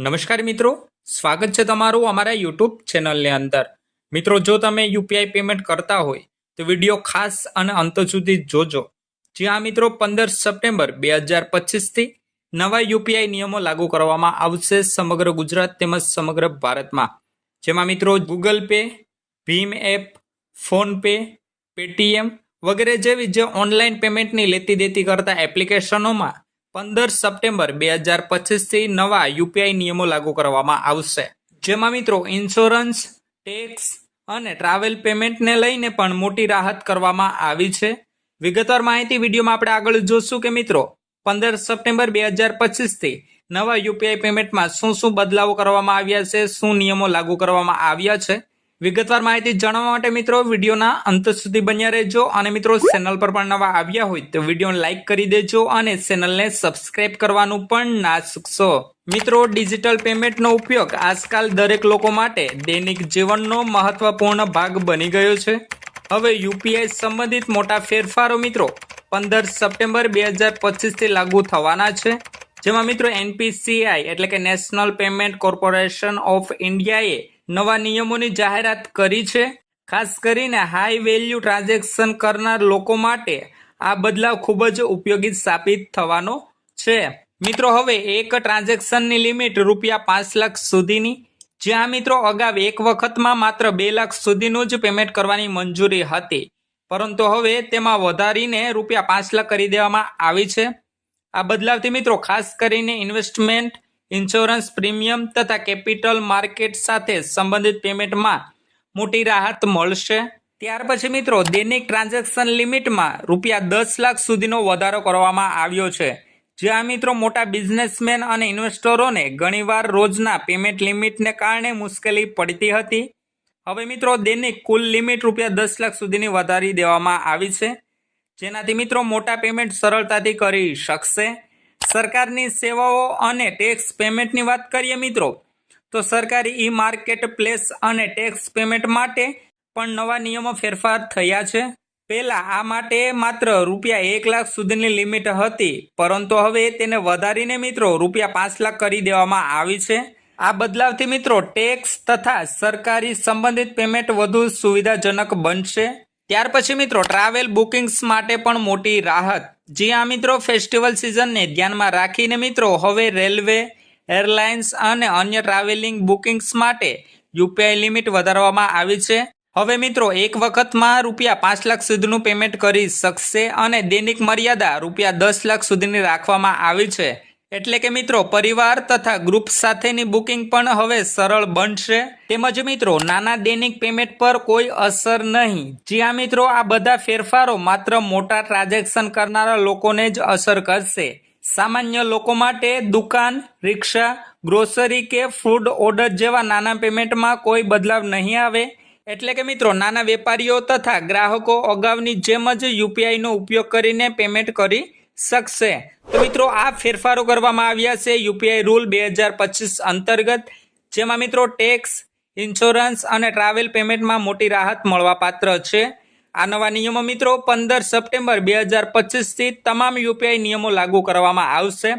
નમસ્કાર મિત્રો, સ્વાગત છે તમારું અમારા યુટ્યુબ ચેનલની અંદર. મિત્રો, જો તમે યુપીઆઈ પેમેન્ટ કરતા હોય, તો વીડિયો ખાસ અને અંત સુધી જોજો. જ્યાં મિત્રો, પંદર સપ્ટેમ્બર બે હજાર પચીસથી નવા યુપીઆઈ નિયમો લાગુ કરવામાં આવશે સમગ્ર ગુજરાત તેમજ સમગ્ર ભારતમાં. જેમાં મિત્રો ગૂગલ પે ભીમ એપ ફોનપે પેટીએમ વગેરે જેવી જે ઓનલાઈન પેમેન્ટની લેતી દેતી કરતા એપ્લિકેશનોમાં પંદર સપ્ટેમ્બર બે હજાર પચીસથી નવા યુપીઆઈ નિયમો લાગુ કરવામાં આવશે. જેમાં મિત્રો ઇન્સ્યોરન્સ, ટેક્સ અને ટ્રાવેલ પેમેન્ટને લઈને પણ મોટી રાહત કરવામાં આવી છે. વિગતવાર માહિતી વિડીયોમાં આપણે આગળ જોશું કે મિત્રો પંદર સપ્ટેમ્બર બે હજાર પચીસથી નવા યુપીઆઈ પેમેન્ટમાં શું શું બદલાવો કરવામાં આવ્યા છે, શું નિયમો લાગુ કરવામાં આવ્યા છે વિગતવાર માહિતી જાણવા માટે મિત્રો વિડીયોના અંત સુધી બન્યા રહેજો અને મિત્રો ચેનલ પર પણ નવા આવ્યા હોય તો વિડીયોને લાઇક કરી દેજો અને ચેનલને સબસ્ક્રાઇબ કરવાનું પણ ના ચૂકશો. મિત્રો, ડિજિટલ પેમેન્ટનો ઉપયોગ આજકાલ દરેક લોકો માટે દૈનિક જીવનનો મહત્વપૂર્ણ ભાગ બની ગયો છે. હવે યુપીઆઈ સંબંધિત મોટા ફેરફારો મિત્રો પંદર સપ્ટેમ્બર બે હજાર પચીસથી લાગુ થવાના છે. જેમાં મિત્રો એનપીસીઆઈ એટલે કે નેશનલ પેમેન્ટ કોર્પોરેશન ઓફ ઇન્ડિયાએ નવા નિયમોની જાહેરાત કરી છે. ખાસ કરીને હાઈ વેલ્યુ ટ્રાન્ઝેક્શન કરનાર લોકો માટે આ બદલાવ ખૂબ જ ઉપયોગી સાબિત થવાનો છે. મિત્રો, હવે એક ટ્રાન્ઝેક્શનની લિમિટ રૂપિયા પાંચ લાખ સુધીની. જ્યાં મિત્રો અગાઉ એક વખતમાં માત્ર બે લાખ સુધીનું જ પેમેન્ટ કરવાની મંજૂરી હતી. પરંતુ હવે તેમાં વધારીને રૂપિયા પાંચ લાખ કરી દેવામાં આવી છે. આ બદલાવથી મિત્રો, ખાસ કરીને ઇન્વેસ્ટમેન્ટ ઇન્સ્યોરન્સ પ્રીમિયમ તથા કેપિટલ માર્કેટ સાથે સંબંધિત પેમેન્ટમાં મોટી રાહત મળશે. ત્યાર પછી મિત્રો, દૈનિક ટ્રાન્ઝેક્શન લિમિટમાં રૂપિયા દસ લાખ સુધીનો વધારો કરવામાં આવ્યો છે. જ્યાં મિત્રો મોટા બિઝનેસમેન અને ઇન્વેસ્ટરોને ઘણીવાર રોજના પેમેન્ટ લિમિટને કારણે મુશ્કેલી પડતી હતી. હવે મિત્રો, દૈનિક કુલ લિમિટ રૂપિયા દસ લાખ સુધીની વધારી દેવામાં આવી છે. જેનાથી મિત્રો મોટા પેમેન્ટ સરળતાથી કરી શકશે. સરકારની સેવાઓ અને ટેક્સ પેમેન્ટની વાત કરીએ મિત્રો, તો સરકારી ઈ માર્કેટ પ્લેસ અને ટેક્સ પેમેન્ટ માટે પણ નવા નિયમો ફેરફાર થયા છે. પહેલાં આ માટે માત્ર રૂપિયા એક લાખ સુધીની લિમિટ હતી, પરંતુ હવે તેને વધારીને મિત્રો રૂપિયા પાંચ લાખ કરી દેવામાં આવી છે. આ બદલાવથી મિત્રો ટેક્સ તથા સરકારી સંબંધિત પેમેન્ટ વધુ સુવિધાજનક બનશે. ત્યાર પછી મિત્રો ટ્રાવેલ બુકિંગ્સ માટે પણ મોટી રાહત જી આ મિત્રો ફેસ્ટિવલ સિઝનને ધ્યાનમાં રાખીને મિત્રો, હવે રેલવે એરલાઇન્સ અને અન્ય ટ્રાવેલિંગ બુકિંગ્સ માટે યુપીઆઈ લિમિટ વધારવામાં આવી છે. હવે મિત્રો, એક વખતમાં રૂપિયા પાંચ લાખ સુધીનું પેમેન્ટ કરી શકશે અને દૈનિક મર્યાદા રૂપિયા દસ લાખ સુધીની રાખવામાં આવી છે. એટલે કે મિત્રો, પરિવાર તથા ગ્રુપ સાથેની બુકિંગ પણ હવે સરળ બનશે. તેમજ મિત્રો, નાના દૈનિક પેમેન્ટ પર કોઈ અસર નહીં. જ્યાં મિત્રો, આ બધા ફેરફારો માત્ર મોટા ટ્રાન્ઝેક્શન કરનારા લોકોને જ અસર કરશે. સામાન્ય લોકો માટે દુકાન, રિક્ષા ગ્રોસરી કે ફૂડ ઓર્ડર જેવા નાના પેમેન્ટમાં કોઈ બદલાવ નહીં આવે. એટલે કે મિત્રો, નાના વેપારીઓ તથા ગ્રાહકો અગાઉની જેમ જ યુપીઆઈનો ઉપયોગ કરીને પેમેન્ટ કરી શકશે તો મિત્રો, આ ફેરફારો કરવામાં આવ્યા છે યુપીઆઈ રૂલ બે હજાર પચીસ અંતર્ગત, જેમાં મિત્રો ટેક્સ, ઇન્સ્યોરન્સ અને ટ્રાવેલ પેમેન્ટમાં મોટી રાહત મળવાપાત્ર છે. આ નવા નિયમો મિત્રો પંદર સપ્ટેમ્બર બે હજાર પચીસથી તમામ યુપીઆઈ નિયમો લાગુ કરવામાં આવશે.